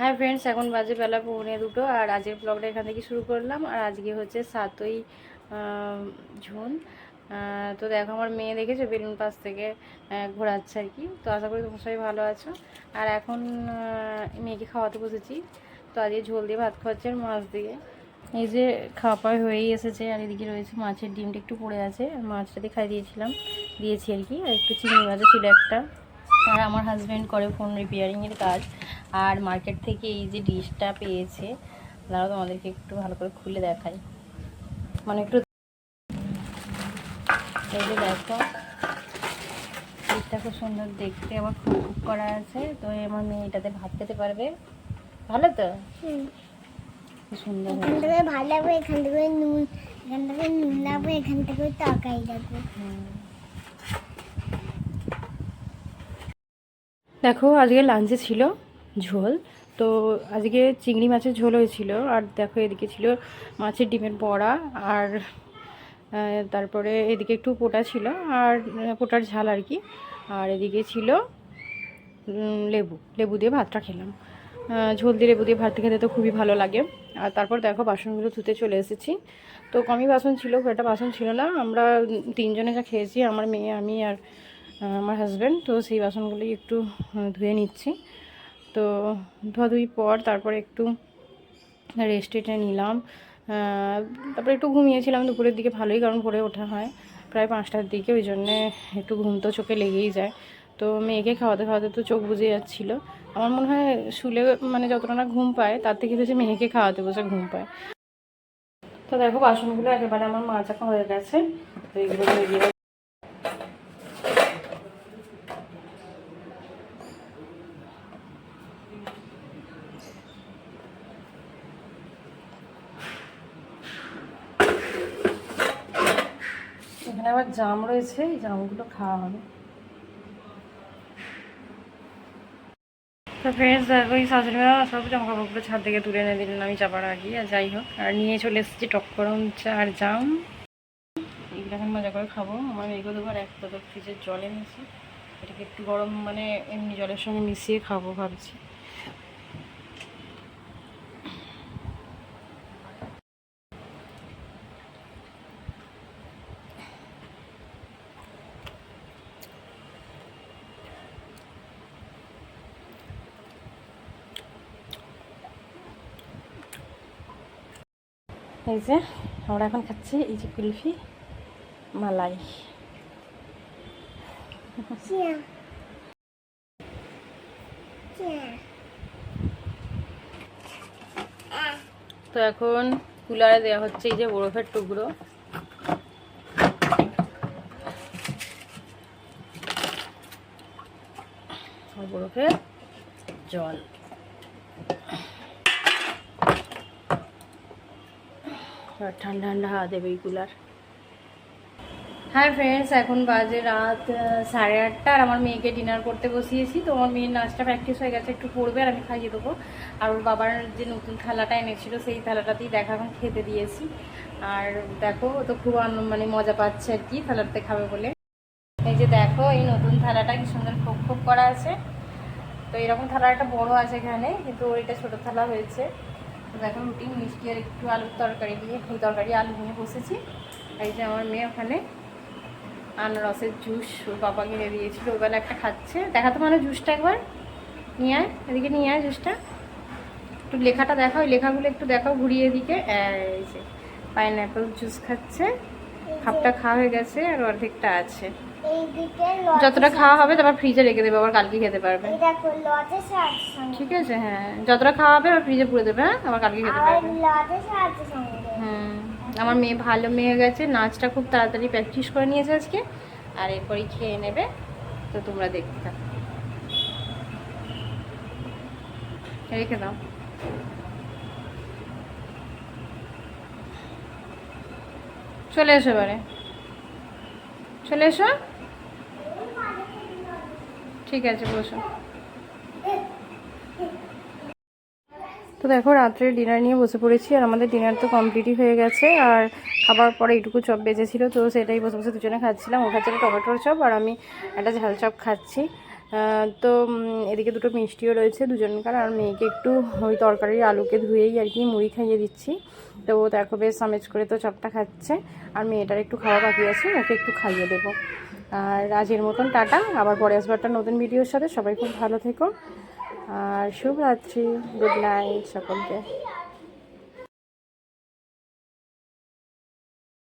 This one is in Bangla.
হাই ফ্রেন্ডস এখন বাজে বেলা পৌনে দুটো আর আজকের ব্লগটা এখান থেকে শুরু করলাম। আর আজকে হচ্ছে সাতই জুন। তো দেখো আমার মেয়ে দেখেছ বেলুন পাস থেকে ঘোরাচ্ছে আর কি। তো আশা করি তোমার সবাই ভালো আছো। আর এখন মেয়েকে খাওয়াতে বসেছি। তো আজকে ঝোল দিয়ে ভাত খাওয়াচ্ছে আর মাছ দিয়ে। এই যে খাওয়া পাওয়া হয়েই এসেছে আর এদিকে রয়েছে মাছের ডিমটা একটু পড়ে আছে। আর মাছটা দিয়ে খাই দিয়েছিলাম, দিয়েছি আর কি। আর একটু চিংড়ি মাছও ছিল একটা। আর আমার হাজব্যান্ড করে ফোন রিপেয়ারিংয়ের কাজ। আর মার্কেট থেকে এই যে ডিশটা পেয়েছে দাঁড়াও তোমাদেরকে একটু ভালো করে খুলে দেখাই। মানে একটু এই যে দেখো ডিশটা খুব সুন্দর দেখতে আবার খুব খুব করা আছে। তো আমার মেয়ে এটাতে ভাত খেতে পারবে। ভালো তো? সুন্দর এখান থেকে ভালো লাগবে এখান থেকে নুন এখান থেকে নুন লাগবে এখান থেকে তরকারি লাগবে দেখো, আজকে লাঞ্চে ছিল ঝোল। তো আজকে চিংড়ি মাছের ঝোল হয়েছিল, আর দেখো এদিকে ছিল মাছের ডিমের বড়া, আর তারপরে এদিকে একটু পোটা ছিল, আর পোটার ঝাল আর কি। আর এদিকে ছিল লেবু। লেবু দিয়ে ভাতটা খেলাম। ঝোল দিয়ে লেবু দিয়ে ভাত খেতে তো খুবই ভালো লাগে। আর তারপর দেখো, বাসনগুলো ধুতে চলে এসেছি। তো কমই বাসন ছিল, খুব একটা বাসন ছিল না। আমরা তিনজনে যা খেয়েছি, আমার মেয়ে, আমি আর আমার হাজব্যান্ড তো সেই বাসনগুলি একটু ধুয়ে নিচ্ছি। তো ধোয়াধুয়ি পর তারপরে একটু রেস্ট টেটে নিলাম। তারপরে একটু ঘুমিয়েছিলাম দুপুরের দিকে ভালোই, কারণ ভোরে ওঠা হয়। প্রায় পাঁচটার দিকে, ওই জন্যে একটু ঘুম তো চোখে লেগেই যায়। তো মেয়েকে খাওয়াতে খাওয়াতে তো চোখ বুঝে যাচ্ছিল। আমার মনে হয় শুলে মানে যতটা না ঘুম পায়, তার থেকে বেশি মেয়েকে খাওয়াতে বসে ঘুম পায়। তো দেখো, বাসনগুলো একেবারে আমার মাজাকা হয়ে গেছে। তো এগুলো এখানে আবার জাম রয়েছে, এই জামগুলো খাওয়া হবে। তো ফ্রেন্ডস দেখো এই শাশুড়ি মা সব জামা কাপড়গুলো ছাদ থেকে তুলে এনে দিলেন আমি চাপার আগে, আর যাই হোক, আর নিয়ে চলে এসেছি টকরম চা আর জাম। এগুলো এখন মজা করে খাব। আমার এগুলো দেবো আর এক বোতল ফ্রিজের জল এনেছি। এটাকে একটু গরম মানে এমনি জলের সঙ্গে মিশিয়ে খাব ভাবছি। এই যে আমরা এখন খাচ্ছি এই যে কুলফি মালাই। তো এখন কুলারে দেওয়া হচ্ছে এই যে বরফের টুকরো। বরফের জল। ঠান্ডা ঠান্ডা হাওয়া দেবে এই কুলার হাই ফ্রেন্ডস এখন বাজে রাত সাড়ে আটটা আর আমার মেয়েকে ডিনার করতে বসিয়েছি। তো আমার মেয়ের নাচটা প্র্যাকটিস হয়ে গেছে, একটু পড়বে আর আমি খাইয়ে দেবো। আর ওর বাবার যে নতুন থালাটা এনেছিল, সেই থালাটাতেই দেখা এখন খেতে দিয়েছি। আর দেখো তো খুব মানে মজা পাচ্ছে আর কি থালাটাতে খাবে বলে। এই যে দেখো, এই নতুন থালাটা কি সুন্দর খোপ খোপ করা আছে। তো এরকম থালা একটা বড় আছে এখানে, কিন্তু ওর এটা ছোটো থালা হয়েছে। তো দেখো রুটি মিষ্টি আর একটু আলুর তরকারি দিয়ে তরকারি আলু নিয়ে বসেছি। এই যে আমার মেয়ে ওখানে আনারসের জুস ওর বাবা কিনে দিয়েছিল ওবেলা একটা খাচ্ছে। দেখাতো মানে জুসটা একবার। নিয়ে আয় এদিকে নিয়ে আয় জুসটা। একটু লেখাটা দেখাও ওই লেখাগুলো একটু দেখাও ঘুরিয়ে এদিকে। এই যে পাইনঅ্যাপেল জুস খাচ্ছে। হাফটা খাওয়া হয়ে গেছে আর অর্ধেকটা আছে। যতটা খাওয়া হবে তারপর ফ্রিজে রেখে দেবে আবার কালকে খেতে পারবে। ঠিক আছে হ্যাঁ। যতটা খাওয়া হবে আবার ফ্রিজে পুরে দেবে হ্যাঁ? আবার কালকে খেতে পারবে। হুম। আমার মেয়ে ভালো মেয়ে হয়ে গেছে নাচটা খুব তাড়াতাড়ি প্র্যাকটিস করে নিয়েছে আজকে। আর এরপরই খেয়ে নেবে তো তোমরা দেখতে থাকো। রেখে দাও। চলে এসো এবারে। চলে এসো। ঠিক আছে, বসো। তো দেখো, রাত্রে ডিনার নিয়ে বসে পড়েছি আর আমাদের ডিনার তো কমপ্লিটই হয়ে গেছে আর খাবার পরে এইটুকু চপ বেজেছিল তো সেটাই বসে বসে দুজনে খাচ্ছিলাম। ও খাচ্ছিল টমেটোর চপ আর আমি একটা ঝাল চপ খাচ্ছি। তো এদিকে দুটো মিষ্টিও রয়েছে দুজনকার, আর মেয়েকে একটু ওই তরকারির আলুকে ধুয়েই আর কি মুড়ি খাইয়ে দিচ্ছি। তো ও দেখো বেশ আমেজ করে তো চপটা খাচ্ছে, আর মেয়েটার একটু খাওয়া বাকি আছে, ওকে একটু খাইয়ে দেবো। আর আজের মতন টাটা, আবার পরে আসব একটা নতুন ভিডিওর সাথে, সবাই খুব ভালো থেকো। আর শুভরাত্রি, গুড নাইট সকলকে।